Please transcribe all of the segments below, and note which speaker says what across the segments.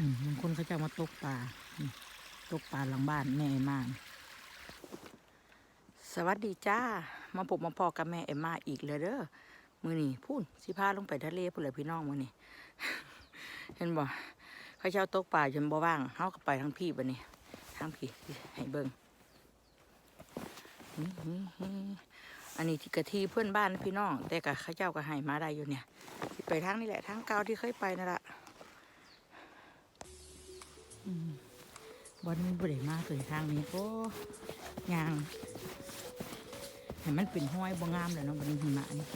Speaker 1: บางคนเขาจะมาตกปลาตกปลาหลังบ้านแม่เอ็มมาสวัสดีจ้า มาพบมาพอกับแม่เอ็มมาอีกเลยเด้อมือนี่พูดสิพาลงไปทะเลพูดเลยพี่น้องมือนี่เห็นบ่เขาเจ้าตกปลาจนบ่ว่างเขาก็ไปทั้งพี่บันนี้ทั้งพี่ให้เบิงอันนี้กะทีเพื่อนบ้านพี่น้อง แต่กะเขาเจ้าก็ให้มาได้อยู่เนี่ย ไปทางนี้แหละทางเก่าที่เคยไปนั่นแหละ อืม บอลมันบริมาตัวทางนี้ก็ยางเห็นมันเป็นห้อยบ่งามเลยเนาะบนหิมะนี่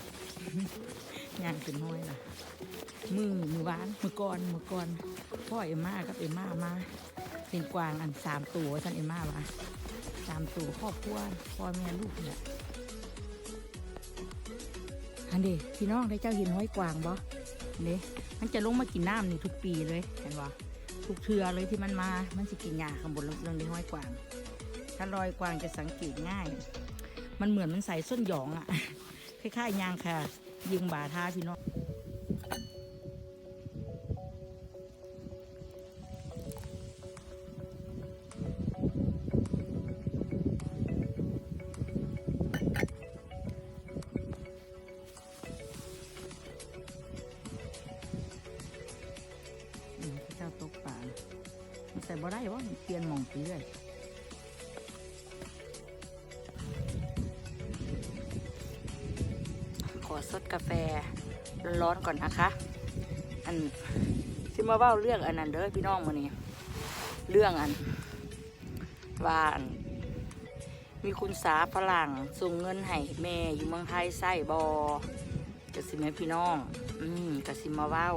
Speaker 1: ยางเป็นห้อยล่ะ มือมือวานมือก่อนมือก่อนพ่อเอ็มมากับเอ็มมามาเป็นกวางอันสามตัวฉันเอ็มมาวะสามตัวครอบครัวพ่อแม่ลูกเนี่ยอันเดีพี่น้องได้เจ้าเห็นห้อยกวางบ่เนี่มันจะลงมากินน้ำนี่ทุกปีเลยเห็นบ่ ทุกเทือเลยที่มันมา มันสิกินหญ้าข้างบนเรื่องนี้ห้อยกวาง ถ้าลอยกวางจะสังเกตง่าย มันเหมือนมันใส่ส้นหยองอะคล้ายๆยางค่ะ ยิงบาทาพี่น้อง อสดกาแฟร้อนๆก่อนนะคะ อันที่มาเว่าเรื่องอันนั้นเด้อพี่น้องมานี่เรื่องอันว่าอันมีคุณสาฝรั่งส่งเงินให้แม่อยู่เมืองไทยไส้บอกสิแม่พี่น้อง อืมกสิมาเว้า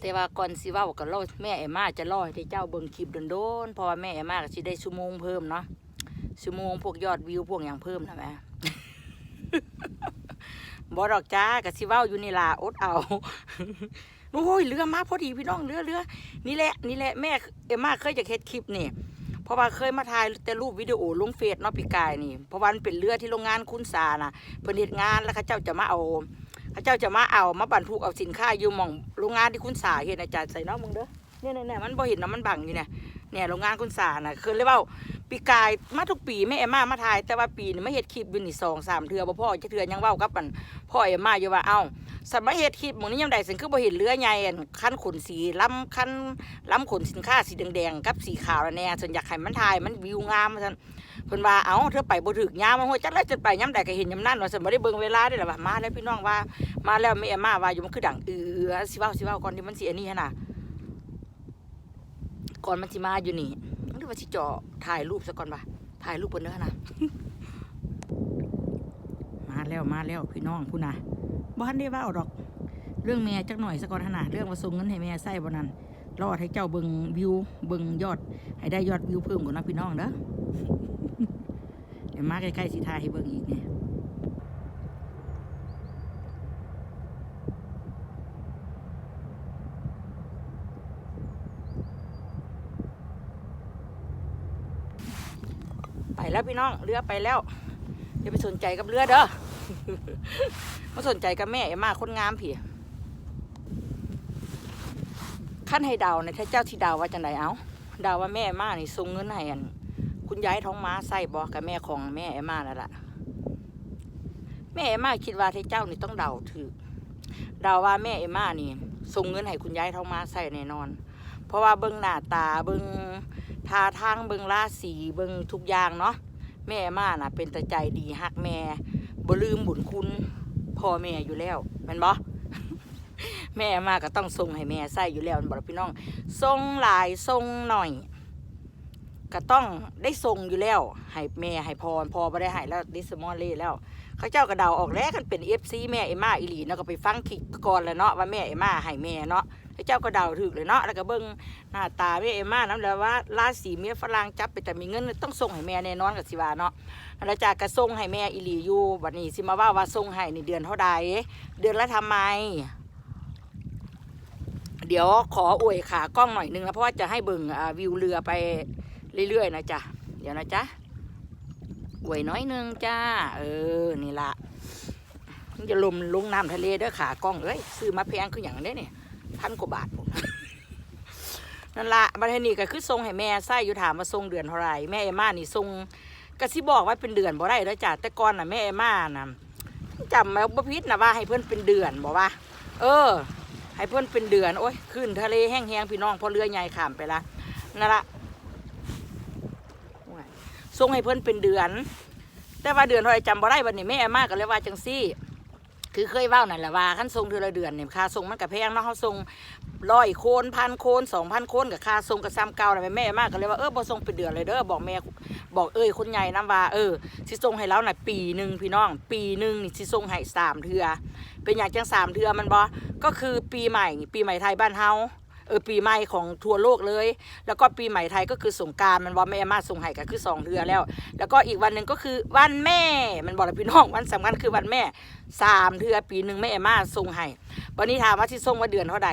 Speaker 1: แต่ว่าก่อนสิเว้ากับเราแม่เอมมาจะรอให้เจ้าเบิ่งคลิปโดนๆเพราะว่าแม่เอมมาก็สิได้ชั่วโมงเพิ่มเนาะ ชั่วโมงพวกยอดวิวพวกอย่างเพิ่มนะแม่บอดอกจ้ากะสิเว้าอยู่นี่ล่ะอดเอาโอ้ยเรือมาพอดีพี่น้องเรือเรือนี่แหละนี่แหละแม่เอ็มมาเคยจะเฮ็ดคลิปนี่เพราะว่าเคยมาถ่ายแต่รูปวิดีโอลงเฟซเนาะปีกายนี่เพราะวันเป็นเรือที่โรงงานคุณสาน่ะเพิ่นเฮ็ดงานแล้วเขาเจ้าจะมาเอาเขาเจ้าจะมาเอามาบรรทุกเอาสินค้าอยู่หม่องโรงงานที่คุณสาเฮ็ดอาจารย์ใส่เนาะมึงเด้อเนี่ยๆๆมันบ่เห็นเนาะมันบังอยู่เนี่ย เนี่ยโรงงานคุณสาน่ะคือเลยเว้าปีกายมาทุกปีแม่เอ็มมามาถ่าย แต่ว่าปีนี้ไม่เฮ็ดคลิปอยู่นี่สองสามเทือบ่พ่อจะเทือยังเว้ากับมันพ่อเอ็มมาอยู่ว่าเอ้าสัตว์มาเฮ็ดคลิปหมื้นี้ยังได้สิคือบ่เห็นเรือใหญ่อันคันขนสีล้ำคันล้ำขนสินค้าสีแดงๆกับสีขาวแน่ส่วนอยากให้มันถ่ายมันวิวงามว่านเพิ่นว่าเอ้าเธอไปบ่ถึกยามมันโหจักแล้วจะไปยามใดก็เห็นยามนั้นว่าซั่นบ่ได้เบิ่งเวลาได้ล่ะว่ามาแล้วพี่น้องว่ามาแล้วแม่เอ็มมาว่าอยู่มันคือดังเอือสิเว้าสิเว้าก่อนที่มันสิอันนี้หั่นน่ะ ก่อนมันสิมาอยู่นี่หรือว่าสิจาะถ่ายรูปซะก่อนปะถ่ายรูปบนเนื้อนะมาแล้วมาแล้วพี่น้องพูดนะบ้านได้ว่าดอก เรื่องแม่จักหน่อยสะก่อนขนาดเรื่องว่าส่งเงินให้แม่ใส่บ่นั้นรอดให้เจ้าเบิงวิวเบิงยอด ให้ได้ยอดวิวเพิ่มกว่านะพี่น้องเด้อเดี๋ยวมาใกล้ๆสิทายให้เบิงอีกเนี่ยไปแล้ว พี่น้องเรือไปแล้วอย่าไปสนใจกับเรือเด้อมาสนใจกับแม่เอ็มาคนงามพี่ขั้นให้เดาในยถ้าเจ้าที่เดาว่าจังไดเอาเดาว่าแม่มานี่ส่งเงินให้อันคุณยายท้องม้าใส่บอกกับแม่ของแม่เอมมานั่นแหละแม่เอมมาคิดว่าที่เจ้านี่ต้องเดาถือเดาว่าแม่เอมมานี่ส่งเงินให้คุณยายท้องม้าใส่แน่นอน เพราะว่าเบิ้งหน้าตาเบิ้งท่าทางเบิ้งราศีเบิ้งทุกอย่างเนาะ แม่เอมาน่ะ เป็นตาใจดีฮักแม่บ่ลืมบุญคุณพ่อแม่อยู่แล้วแม่นบ่แม่มาก็ต้องส่งให้แม่ใส่อยู่แล้วบอกพี่น้องส่งหลายส่งหน่อย ก็ต้องได้ส่งอยู่แล้ว ให้แม่ให้พรพอไม่ได้ให้แล้วดิสมอลเล่แล้ว เขาเจ้าก็เดาออกแล้วกันเป็นเอฟซีแม่เอมมาอีหลีเนาะก็ไปฟังคิดก่อนแล้วเนาะว่าแม่เอมมาให้แม่เนาะ เขาเจ้าก็เดาถูกเลยเนาะแล้วก็เบิ่งหน้าตาแม่เอมมาน้ำแล้วว่าราศีเมียฝรั่งจับไปแต่มีเงินต้องส่งให้แม่แน่นอนกับสิวาเนาะแล้วจากก็ส่งให้แม่อีหลีอยู่วันนี้สิมาว่าว่าส่งให้ในเดือนเท่าใดเดือนละทำไม เดี๋ยวขออวยขากล้องหน่อยนึงนะเพราะว่าจะให้เบิ่งวิวเรือไปเรื่อยๆนะจ๊ะเดี๋ยวนะจ๊ะอวยน้อยนึงจ้า เออนี่ละอย่าลมลงน้ำทะเลเด้อขากล้องเอ้ยซื้อมาแพงคืออย่างนี้เนี่ย พันกว่าบาทผมนั่นละบัดนี้ก็คือทรงให้แม่ไส้อยู่ถามว่าทรงเดือนเท่าไรแม่เอม่านี่ทรงก็สิบอกว่าเป็นเดือนบ่ได้แล้วจ้ะแต่ก่อนน่ะแม่เอม่าน่ะจำมาบ่ผิดนะว่าให้เพื่อนเป็นเดือนบอกว่า เออ ให้เพื่อนเป็นเดือนโอ้ยขึ้นทะเลแห้งๆพี่น้องเพอเรือใหญ่ขามไปละนั่นละทรงให้เพื่อนเป็นเดือน แต่ว่าเดือนเท่าไรจำบ่ได้วันนี้แม่เอม่าก็เลยว่าจังซี่ คือเคยเว้านั่นแหละว่าขั้นทรงเดือนละเดือนเนี่ยค่าทรงมันกับแพงเนาะเขาทรงร้อยโคนพันโคนสองพันโคนกับค่าทรงกับซ้ำเก่าอะไรแม่มากก็เลยว่าเออบ่ทรงเป็นเดือนเลยเด้อบอกแม่บอกเอ้ยคนใหญ่น้ำว่าเออสิทรงให้แล้วหน่ะปีหนึ่งพี่น้อง ปีหนึ่งนี่สิทรงให้สามเทือเป็นอย่างจังสามเทือมันบ่ก็คือปีใหม่ปีใหม่ไทยบ้านเฮา เออปีใหม่ของทั่วโลกเลย แล้วก็ปีใหม่ไทยก็คือสงการมันว่าแม่มาส่งให้ก็คือสองเทือแล้ว แล้วก็อีกวันหนึ่งก็คือวันแม่ มันบอกพี่น้องวันสำคัญคือวันแม่สามเทือปีหนึ่งแม่มาส่งให้วันนี้ถามว่าที่ส่งว่าเดือนเท่าใด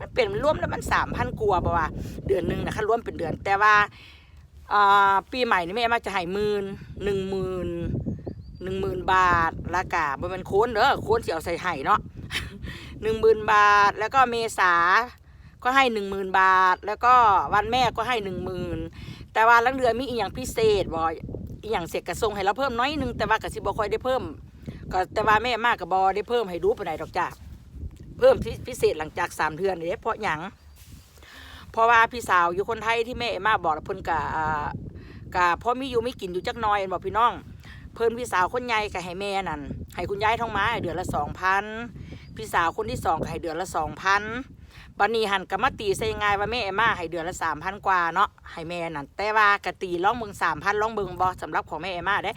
Speaker 1: มันเป็นร่วมแล้วมันสามพันกว่าบ่ว่าเดือนหนึ่งนะคะร่วมเป็นเดือน แต่ว่าปีใหม่นี่แม่มาจะให้หมื่นหนึ่งหมื่นหนึ่งหมื่นบาทละกาบ่เป็นโค้นเด้อโค้นเสียวใส่ไห้เนาะหนึ่งหมื่นบาท แล้วก็เมษา ก็ให้หนึ่งหมื่นบาท แล้วก็วันแม่ก็ให้หนึ่งหมื่นแต่ว่าลังเดือนมีอีกอย่างพิเศษบ่อีกอย่างเสกกระทรงให้เราเพิ่มน้อยนึงแต่ว่ากสิบ่ค่อยได้เพิ่ม ก็แต่ว่าแม่มากกับบอได้เพิ่มให้รู้ไปไหนใดดอกจ้าเพิ่มพิพิเศษหลังจากสามเดือนนี่เพราะหยังเพราะว่าพี่สาวอยู่คนไทยที่แม่มาบอกเพิ่นกะกะพอมีอยู่ไม่กินอยู่จักน้อยบอกพี่น้องเพิ่นพี่สาวคนใหญ่ก็ให้แม่นั่นให้คุณยายท้องม้าเดือนละสองพันพี่สาวคนที่สองก็ให้เดือนละสองพัน บันนี้หันกมตีใส่ง่ายว่าแม่เอมมาให้เดือนละสามพันกว่าเนาะให้แม่นั่นแต่ว่ากะตีล่องเบิงสามพันล่องเบิงบอสำหรับของแม่เอมมาได้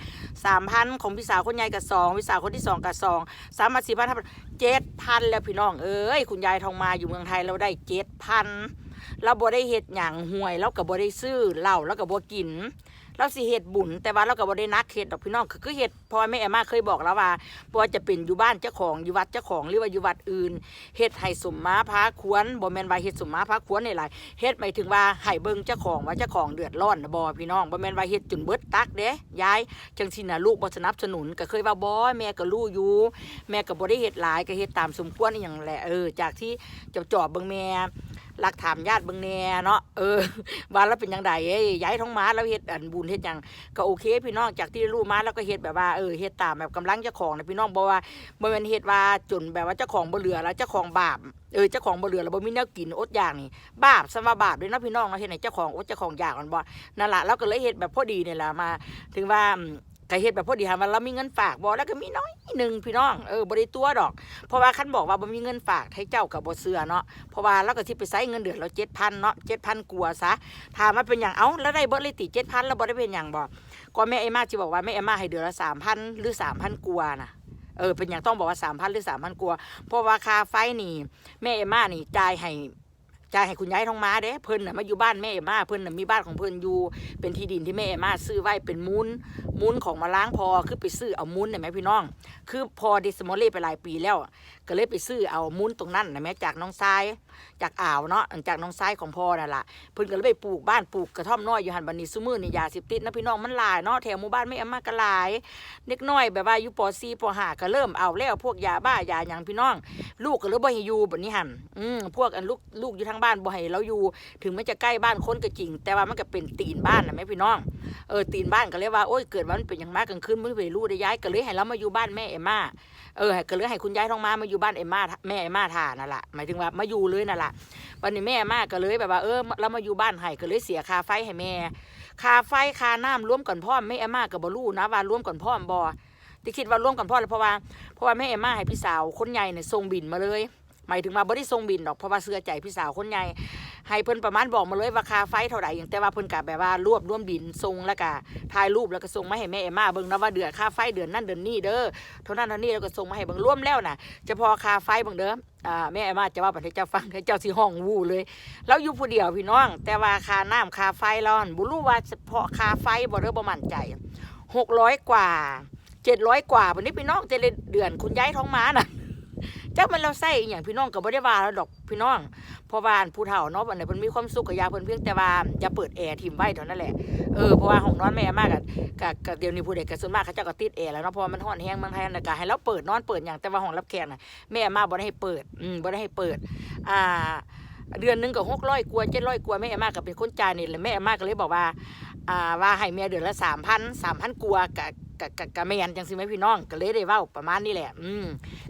Speaker 1: สามพันของพี่สาวคนใหญ่กับสองพี่สาวคนที่สองกับสองสามพันสี่พันห้าพันเจ็ดพันแล้วพี่น้องเอ้ยคุณยายทองมาอยู่เมืองไทยเราได้เจ็ดพัน เราบ่ได้เฮ็ดหยังห่วยเรากับบ่ได้ซื้อเหล้าแล้วกับบ่กิน เราสิเฮ็ดบุญแต่ว่าเราก็บ่ได้นักเฮ็ดดอกพี่น้องคือเฮ็ดเพราะว่าแม่แอมมาเคยบอกแล้วว่าบ่ว่าจะเป็นอยู่บ้านเจ้าของอยู่วัดเจ้าของหรือว่าอยู่วัดอื่นเฮ็ดให้สมมาพาควรบ่แม่นว่าเฮ็ดสมมาพาควรนี่หลายเฮ็ดหมายถึงว่าให้เบิ่งเจ้าของว่าเจ้าของเดือดร้อนนะบ่พี่น้องบ่แม่นว่าเฮ็ดจนเบิดตักเด้ยายจังซี่น่ะลูกบ่สนับสนุนก็เคยว่าบ่แม่ก็รู้อยู่แม่ก็บ่ได้เฮ็ดหลายก็เฮ็ดตามสมควรอีหยังแหละเออจากที่เจ้าจอบเบิ่งแม่ รักถามญาติเบิ่งแน่เนาะเออว่าแล้วเป็นจังไดเอ้ยย้ายท้องม้าแล้วเฮ็ดอันบุญเฮ็ดยังก็โอเค พี่น้องจากที่รู้มาแล้วก็เฮ็ดแบบว่าเออเฮ็ดตามแบบกำลังเจ้าของนะพี่น้องบอกว่าบ่แม่นเฮ็ดว่าจนแบบว่าเจ้าของบ่เหลือแล้วเจ้าของบาปเออเจ้าของบ่เหลือแล้วบ่มีแนวกินอดอยากนี่บาปซะว่าบาปเลยนะพี่น้องเนาะเฮ็ดให้เจ้าของอดเจ้าของอยากมันบ่นั่นล่ะเราก็เลยเฮ็ดแบบพอดีนี่แหละมา ถึงว่า ก็เฮ็ดแบบพอดีหาว่าเรามีเงินฝากบ่แล้วก็มีน้อยหนึ่งพี่น้องเออบ่ได้ตัวดอก เพราะว่าคันบอกว่าบ่มีเงินฝากให้เจ้าก็บ่เชื่อเนาะเพราะว่าเราก็สิไปใช้เงินเดือนเรา7,000เนาะ7,000กว่าซะถามว่าเป็นหยังเอ้าแล้วได้เบิดเลยติ7,000แล้วบ่ได้เป็นหยังบ่ก็แม่เอมมาจะบอกว่าแม่เอมมาให้เดือนละสามพันหรือสามพันกว่านะเออเป็นอย่างต้องบอกว่าสามพันหรือสามพันกว่าเพราะว่าค่าไฟนี่ แม่เอมมานี่จ่ายให้ จ่ให้คุณยายทองมาเด้เพิ่นน่ะมาอยู่บ้านแม่เอมมาเพิ่นน่ะมีบ้านของเพิ่นอยู่เป็นที่ดินที่แม่เอมมาซื้อไว้เป็นมูลมูลของมาล้างพอคือไปซื้อเอามูลเนี่ยไหมพี่น้อง คือพอดิสโมเล่ไปหลายปีแล้ว ก็เลยไปซื้อเอามูลตรงนั้นนะแม่จากน้องทรายจากอ่าวเนาะจากน้องทรายของพ่อนั่นแหละเพิ่นก็เลยไปปลูกบ้านปลูกกระท่อมน้อยอยู่หันบันนี้ซุมือนี่ยาสิบติดนะพี่น้องมันหลายเนาะแถวหมู่บ้านไม่เอามาก็หลายเด็กน้อยแบบว่าอยู่ป .4 ป .5 ก็เริ่มเอาแล้วพวกยาบ้ายาหยังพี่น้อง ลูกก็เลยบ่ให้อยู่แบบนี้หันอืมพวกอันลูกลูกอยู่ทางบ้านบ่ให้เราอยู่ ถึงมันจะใกล้บ้านคนก็จริง แต่ว่ามันก็เป็นตีนบ้านนะแม่พี่น้อง เออตีนบ้านก็เลยว่าโอ้ยเกิดว่ามันเป็นอย่างมากกลางคืนไม่ไปรู้ได้ย้ายก็เลยให้เรามาอยู่บ้านแม่เอมมาเออก็เลยให้คุณยายทองมามาอยู่บ้านเอ็มมาแม่เอ็มมาทานั่นแหละหมายถึงว่ามาอยู่เลยนั่นแหละวันนี้แม่มาก็เลยแบบว่าเออเรามาอยู่บ้านให้ก็เลยเสียค่าไฟให้แม่ค่าไฟค่าน้ำร่วมกันพ่อแม่เอ็มมากับบรูนะว่าร่วมกันพ่อมบอที่คิดว่าร่วมกันพ่อแล้วเพราะว่าเพราะว่าแม่เอ็มมาให้พี่สาวคนใหญ่เนี่ยส่งบินมาเลย หมายถึงมาบ่ได้ส่งบินดอกเพราะว่าเสื้อใจพี่สาวคนใหญ่ให้เพิ่นประมาณบอกมาเลยว่าคาไฟเท่าไหร่อย่างแต่ว่าเพิ่นกะแบบว่ารวบรวมบินส่งแล้วก็ถ่ายรูปแล้วก็ส่งมาให้แม่เอ็มมาเบิ่งนะว่าเดือนค่าไฟเดือนนั้นเดือนนี้เด้อเท่านั้นเท่านี้แล้วก็ส่งมาให้เบิ่งรวมแล้วน่ะเฉพาะค่าไฟเบิ่งเด้ออ่าแม่เอามาจะว่าประเทศเจ้าฟังให้เจ้าสิห้องวู้เลยเราอยู่ผู้เดียวพี่น้อง แต่ว่าค่าน้ำค่าไฟเราหั่นบ่รู้ว่าเฉพาะค่าไฟบ่เด้อบ่มั่นใจ600กว่า700กว่าบัดนี้พี่น้องแต่ละเดือนคุณยายท้องม้าน่ะ จักมันเราใส่อหย่างพี่น้องก็บ่ได้ว่าแล้วดอกพี่น้องเพราะว่านผู้เฒ่าเนาะอันไหนเพิ่นมีความสุขกับยาเพิ่นเพียงแต่ว่าอย่าเปิดแอร์ทิ่มไว้เท่านั้นแหละเออเพราะว่าห้องนอนแม่มากกับกับเดี๋ยวนี้ผู้เด็กก็ส่วนมากเขาเจ้าก็ติดแอร์แล้วเนาะเพราะว่ามันร้อนแฮงเมืองไทยนั่นก็ให้เราเปิดนอนเปิดหยังแต่ว่าห้องรับแขกน่ะแม่มาบ่ได้ให้เปิดอืมบ่ได้ให้เปิดอ่าเดือนหนึงก็600กว่า700กว่าแม่มากก็เป็นคนจ่ายนี่แหละแม่มากก็เลยบอกว่า อ่าว่าให้แม่เดือนละ3,000 3,000กว่ากับกับกับกับแม่นจังซี่แม่พี่น้องก็เลยได้เว้าประมาณนี้แหละ อืม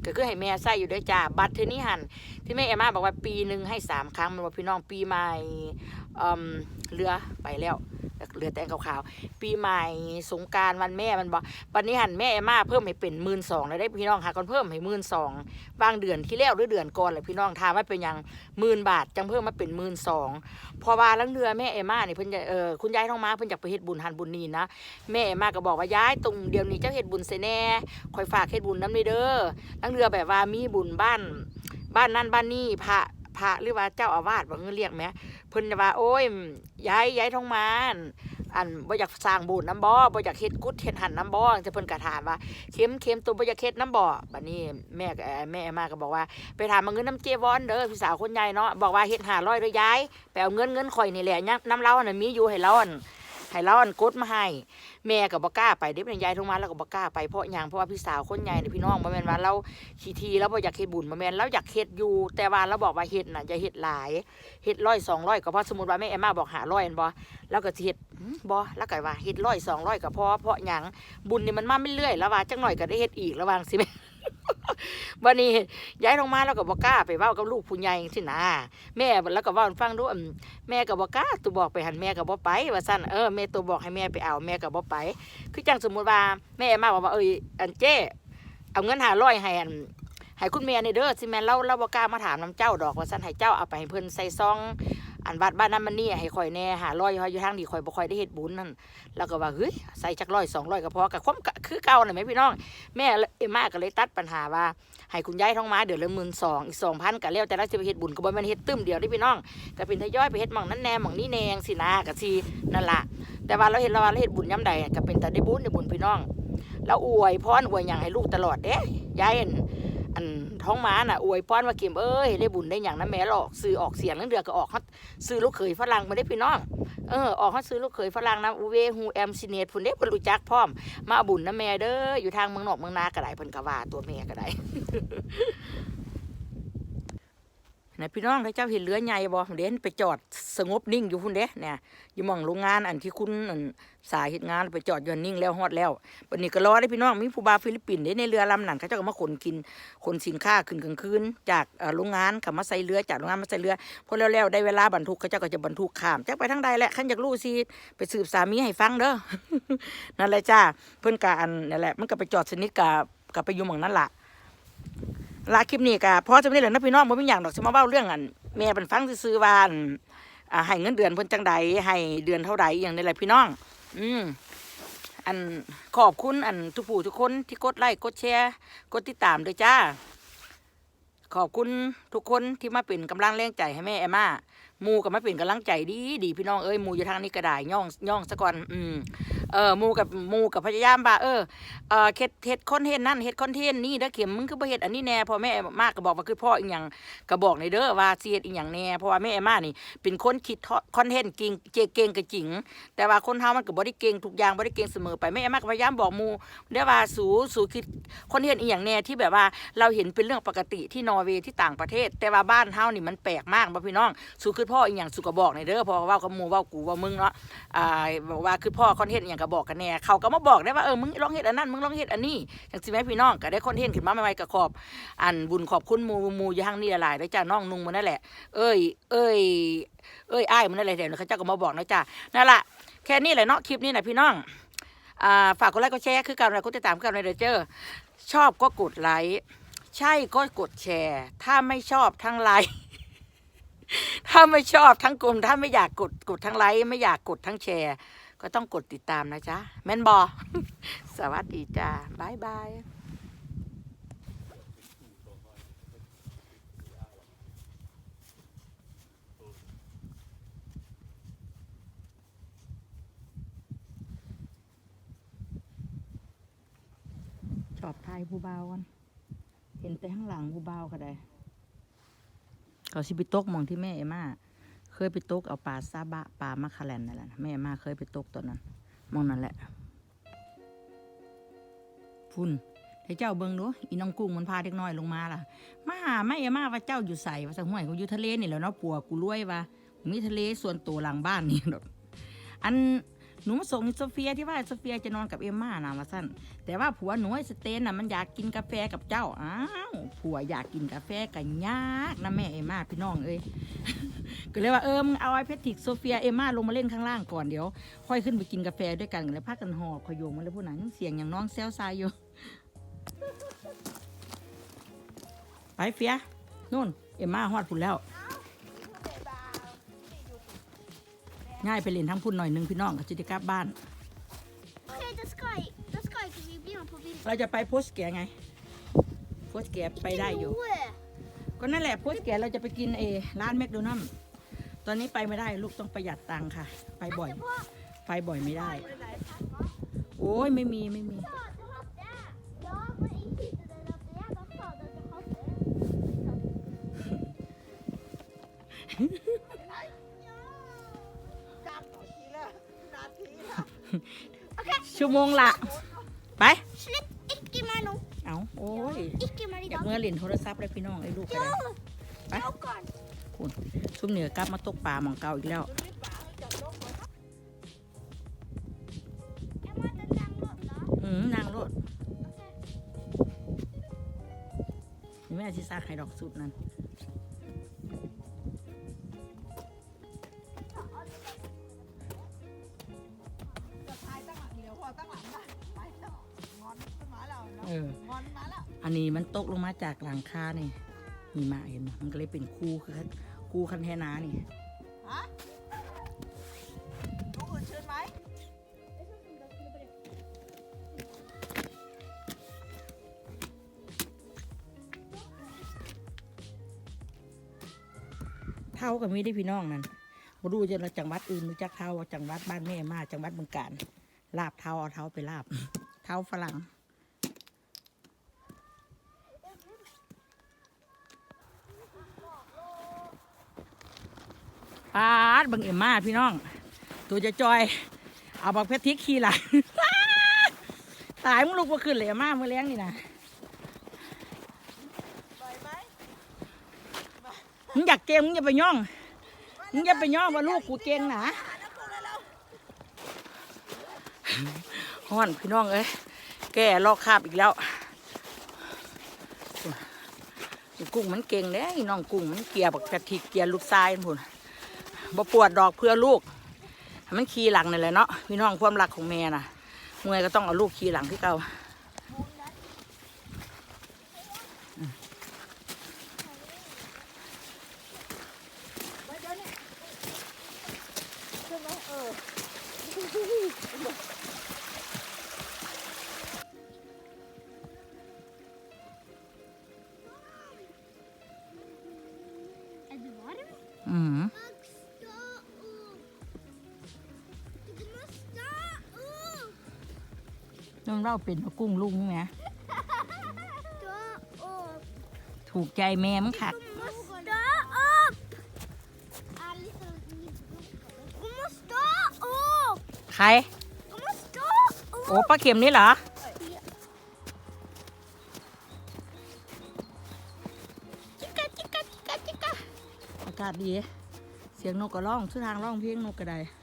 Speaker 1: ก็คือให้แม่ใส่อยู่ด้วยจ้าบัตรเทนี่หันที่แม่เอมาบอกว่าปีหนึ่งให้สามครั้งมันว่าพี่น้องปีใหม่อืมเรือไปแล้ว เหลือแต่อันขาวๆปีใหม่สงการวันแม่มันบอกวันนี้หันแม่เอมมาเพิ่มให้เป็นหมื่นสองเลยได้พี่น้องค่ะก่อนเพิ่มให้หมื่นสองบางเดือนที่แล้วหรือเดือนก่อนเลยพี่น้องถามาเป็นหยังหมื่นบาทจังเพิ่มมาเป็นหมื่นสองพอว่าลังเรือแม่เอมมาเนี่ยเพิ่นเออคุณยายท้องมาเพิ่นอยากไปเฮ็ดบุญหันบุญนีนะแม่เอมมาก็บอกว่าย้ายตรงเดี๋ยวนี้เจ้าเฮ็ดบุญเสแน่คอยฝากเฮ็ดบุญน้ำนี่เด้อลังเรือแบบว่ามีบุญบ้าน บ้านนั่นบ้านนี่พระพระหรือว่าเจ้าอาวาสว่าเงินเรียกไหม เพิ่นจะว่า โอ้ยย้ายย้ายท้องมานอันบ่อยากสร้างบุญน้ำบ่อบ่อยากเฮ็ดกุดเฮ็ดหันน้ำบ่อจะเพิ่นกระถามว่าเข็มเข็มตัวบ่อยากเฮ็ดน้ำบ่อบัดนี้แม่แม่มาก็บอกว่า ไปถามมาเงินน้ำเจวอนเด้อพี่สาวคนใหญ่เนาะบอกว่าเฮ็ด500เด้อย้ายไปเอาเงินเงินข่อยนี่แหละน้ำเล้าน่ะมีอยู่ให้เราอันให้เราอันกดมาให้ แม่ก็บ่กล้าไปเด็กเป็นยายทงมาแล้วก็บ่กล้าไปเพราะหยังเพราะว่าพี่สาวคนใหญ่นี่พี่น้องบ่แม่นว่าเราขี้ทีแล้วบ่อยากเฮ็ดบุญบ่แม่นเราอยากเฮ็ดอยู่ แต่ว่าเราบอกว่าเฮ็ดน่ะอย่าเฮ็ดหลายเฮ็ดร้อยสองร้อยก็พอสมมุติว่าแม่แอมมาบอกหาร้อยอันบ่แล้วก็เฮ็ดบ่แล้วก็ว่าเฮ็ดร้อยสองร้อยก็พอเพราะหยังบุญนี่มันมาไม่เรื่อยแล้วว่าจังหน่อยก็ได้เฮ็ดอีกระวังสิแม่ วันนี้ย้ายลงมาแล้วก็บ่กล้าไปเว้ากับลูกผู้ใหญ่สินะแม่แล้วก็ว้าฟังดูอืมแม่ก็บ่กล้าตัวบอกไปหันแม่ก็บ่ไป ว่าซั่นเออแม่ตัวบอกให้แม่ไปเอาแม่ก็บ่ไป คือจังสมมุติว่าแม่มาบอกว่าเอ้ยอันเจ้เอาเงิน500ให้อันให้คุณแม่นี่เด้อสิแม่นเราเราบ่กล้ามาถามน้ำเจ้าดอกว่าซั่นให้เจ้าเอาไปให้เพิ่นใส่ซอง อันวัดบ้านนั้นมันนี่ให้ข่อยแน่500อยอยู่ทางนี้ข่อยบ่ค่อยได้เฮ็ดบุญนั่นแล้วก็ว่าเฮ้ยใส่จักร้อย200ก็พอก็ความคือเก่าน่ะแม่พี่น้อง แม่เอ็มมาก็เลยตัดปัญหาว่าให้คุณยายท้องม้าเดือนละหมื่นสองอีกสองพันก็แล้วแต่เราจะไปเฮ็ดบุญก็บ่แม่นเฮ็ดตึ้มเดียวได้พี่น้องก็เป็นทยอยไปเฮ็ดหม่องนั้นแหน่หม่องนี้แหนงสินะก็สินั่นล่ะแต่ว่าเราเห็นเราว่าเราเฮ็ดบุญย่ำใดก็เป็นแต่ได้บุญได้บุญพี่น้องแล้วอวยพรอวยหยังให้ลูกตลอดเด้ยาย อันท้องม้าน่ะอวยพรว่าเกมเอ้ยได้บุญได้อย่างนั้นแม่หรอกซื้อออกเสียงนั่นเดือก็ออกฮัดซื้อลูกเขยฝรั่งมาได้พี่น้องเออออกฮัดซื้อลูกเขยฝรั่งนะอูเวฮูแอมซิเนตพุ่นเด้เพิ่นรู้จักพร้อม มาเอาบุญนะแม่เด้ออยู่ทางเมืองนอกเมืองนาก็ได้เพิ่นก็ว่าตัวแม่ก็ได้ นะพี่น้องถ้าเจ้าเห็นเรือใหญ่บ่เด่นไปจอดสงบนิ่งอยู่พุ่นเด้เนี่ยอยู่หม่องโรงงานอันที่คุณสายเฮ็ดงานไปจอดอยู่นิ่งแล้วฮอดแล้ววันนี้ก็รอได้พี่น้องมีผู้บาฟิลิปปินส์เด้ในเรือลำนั้นเขาเจ้าก็มาขนกินขนสินค้าขึ้นกลางคืนจากโรงงานเขามาใส่เรือจากโรงงานมาใส่เรือพอแล้วๆได้เวลาบรรทุกเขาเจ้าก็จะบรรทุกข้ามจักไปทางใดแหละคันอยากรู้สิไปสืบสามีให้ฟังเด้อนั่นแหละจ้าเพิ่อนกอันนั่นแหละมันก็ไปจอดสนิทกับกับไปอยู่หม่องนั้นล่ะ ลาคลิปนี้ก็พอจะไม่ได้เหลือนะพี่น้องบ่มีหยังดอกสิมาเว้าเรื่องอันแม่เป็นฟังซื่อวานอ่าให้เงินเดือนเพิ่นจังใดให้เดือนเท่าใดอย่างนี้แหละพี่น้อง อืมอันขอบคุณอันทุกผู้ทุกคนที่กดไลค์กดแชร์กดติดตามด้วยจ้า ขอบคุณทุกคนที่มาเป็นกำลังแรงใจให้แม่แอมมาหมูกับมาเป็นกำลังใจดีดีพี่น้องเอ้ยหมูอยู่ทางนี้ก็ได้ย่องย่องซะก่อน อืม เออหมูกับหมูกับพยายามบ่าเออเออเฮ็ดเฮ็ดคอนเทนต์นั่นเฮ็ดคอนเทนต์นี่เด้อเข็มมึงคือบ่เฮ็ดอันนี้แน่พอแม่มากก็บอกว่าคือพ่ออีหยังก็บอกในเด้อว่าสิเฮ็ดอีหยังแน่เพราะว่าแม่มานี่ เป็นคนคิดคอนเทนต์เก่งเจเก่งก็จริง แต่ว่าคนเฮามันก็บ่ได้เก่งทุกอย่างบ่ได้เก่งเสมอไปแม่มากพยายามบอกหมูได้ว่าสูสูคิดคอนเทนต์อีหยังแน่ที่แบบว่าเราเห็นเป็นเรื่องปกติที่นอร์เวย์ที่ต่างประเทศ แต่ว่าบ้านเฮานี่มันแปลกมากบ่พี่น้องสูคือพ่ออีหยังสูก็บอกในเด้อพอเว้ากับหมูเว้ากูว้ามึงเนาะอ่าบอกว่าคือพ่อคอนเทนต์อีหยังก็บอกกันแน่เขาก็มาบอกได้ว่าเออมึงลองเฮ็ดอันนั้นมึงลองเฮ็ดอันนี้จังซี่แม่พี่น้องก็ได้คอนเทนต์ขึ้นมาใหม่ๆก็ขอบ อันบุญขอบคุณหมู่หมู่ย่างนี้หลายๆได้จ้าน้องนุ่งมันนั่นแหละ เอ้ย เอ้ย เอ้ยอ้ายมันนั่นแหละเดี๋ยวเขาเจ้าก็มาบอกนะจ้านั่นล่ะแค่นี้แหละเนาะคลิปนี้นะพี่น้องอ่าฝากกดไลค์กดแชร์คือการอะไรกดติดตามการอะไรเดี๋ยวเจอชอบก็กดไลค์ใช่ก็กดแชร์ ถ้าไม่ชอบทั้งไลค์ถ้าไม่ชอบทั้งกลุ่มถ้าไม่อยากกดกดทั้งไลค์ไม่อยากกดทั้งแชร์ ก็ต้องกดติดตามนะจ๊ะ แม่นบอสวัสดีจ้าบายบายชอบทายผู้บ่าวกันเห็นแต่ข้างหลังผู้บ่าวก็ได้เขาสิไปตกหมองที่แม่เอม่า เคยไปตกเอาปลาซาบะปลามะคาแลนนั่นแหละแม่เอม่าเคยไปตกตัวนั้นมองนั่นแหละพุ่นให้เจ้าเบิงดูอีน้องกุ้งมันพาเด็กน้อยลงมาล่ะ มาหาแม่เอมาว่าเจ้าอยู่ใส่ว่าสังห่วยกูอยู่ทะเลนี่แหล้วเนาะปัวกูรวยว่ามีทะเลส่วนตัวหลังบ้านนี่ดอกอัน หนูมาส่งโซเฟียที่ว่าโซเฟียจะนอนกับเอมม่านะมาสั้นแต่ว่าผัวหนูไอ้สเตนน่ะมันอยากกินกาแฟกับเจ้าอ้าวผัวอยากกินกาแฟกันยากนะแม่เอมม่าพี่น้องเอ้ยก็เลยว่าเออมึงเอาไอเพทิกโซเฟียเอมม่าลงมาเล่นข้างล่างก่อนเดี๋ยว ค่อยขึ้นไปกินกาแฟด้วยกันกันเลยพักกันหอบขยโยงมาเลยพวกนั้นเสียงอย่างน้องแซวซายอยู่ไปเฟียนู่นเอมมาฮอดพุ่นแล้ว ง่ายไปเล่นทั้งพุ่นหน่อยหนึงพี่น้องก็จะได้กลับบ้าน
Speaker 2: Okej, det ska, det ska inte vi bli med på bild.
Speaker 1: เราจะไปโพสแกไง โพสแกไปได้อยู่
Speaker 2: Åh,
Speaker 1: ก็นั่นแหละโพสแกเราจะไปกินเอร้านแมคโดนัลล์ตอนนี้ไปไม่ได้ลูกต้องประหยัดตังค่ะ ไปบ่อย ไปบ่อยไม่ได้ โอ้ยไม่มีไม่มี ชั่วโมงละ ไป
Speaker 2: Slipp icke med nå.
Speaker 1: เอาโอ้ย
Speaker 2: Icke med
Speaker 1: อยาก
Speaker 2: idag.
Speaker 1: เมื่อเล่นโทรศัพท์เลยพี่น้องไอ้ลูกก็ได้
Speaker 2: Ja,
Speaker 1: Hva?
Speaker 2: jag kan.
Speaker 1: คุณซุ่มเหนือกลับมาตกปลาหมองเก่าอีกแล้ว
Speaker 2: Jag måste den låta.
Speaker 1: อืมนางโลดนี่แม่ชิซาไข่ดอกสุดนั่น
Speaker 3: ต
Speaker 1: กลงมาจากหลังคานี่มีมาเห็นไหมมันก็เลยเป็นคู่คือคู่คันแทนานี่
Speaker 3: ฮะลูกอื่นชื่นไหม
Speaker 1: เท่ากับมีได้พี่น้องนั่นบ่รู้จะจังหวัดอื่นรู้จักเท่าว่าจังหวัดบ้านแม่มาจังหวัดเมืองการลาบเท่าเอาเท่าไปลาบ เท่าฝรั่ง ปาดบังเอ็มมาพี่น้อง ตัวจะจอย เอาบักเพชรทิกขี่หลังตายมึงลูกมาขึ้นเลยมาเมื่อเลี้ยงนี่นะ
Speaker 3: มึ
Speaker 1: งอยากเก่งมึงอย่าไปย่อง มึงอย่าไปย่องว่าลูกกูเก่งนะฮ้อนพี่น้องเอ้ย แก่ลอกคาบอีกแล้วกุ้งมันเก่งเด้น้องกุ้งมันเกียบักกะทิเกียลูกทรายพุ่น บ่ปวดดอกเพื่อลูก มันขี่หลังนี่แหละเนาะพี่น้องความรักของแม่น่ะเมื่อยก็ต้องเอาลูกขี่หลังที่เก่า น้องเล่าเป็นว่ากุ้งลุงไง
Speaker 2: Stå upp.
Speaker 1: ถูกใจแม่มั้งค่ะ
Speaker 2: Du måste stå upp. Alice, du måste stå upp.
Speaker 1: ใคร
Speaker 2: Du måste stå
Speaker 1: โอ้
Speaker 2: upp.
Speaker 1: ปลาเข็มนี่เหรอ
Speaker 2: Ticka, ticka, ticka, ticka.
Speaker 1: อากาศดี เสียงนกก็ร้องชื่อทางร้องเพลงนกก็ได้
Speaker 3: ไม่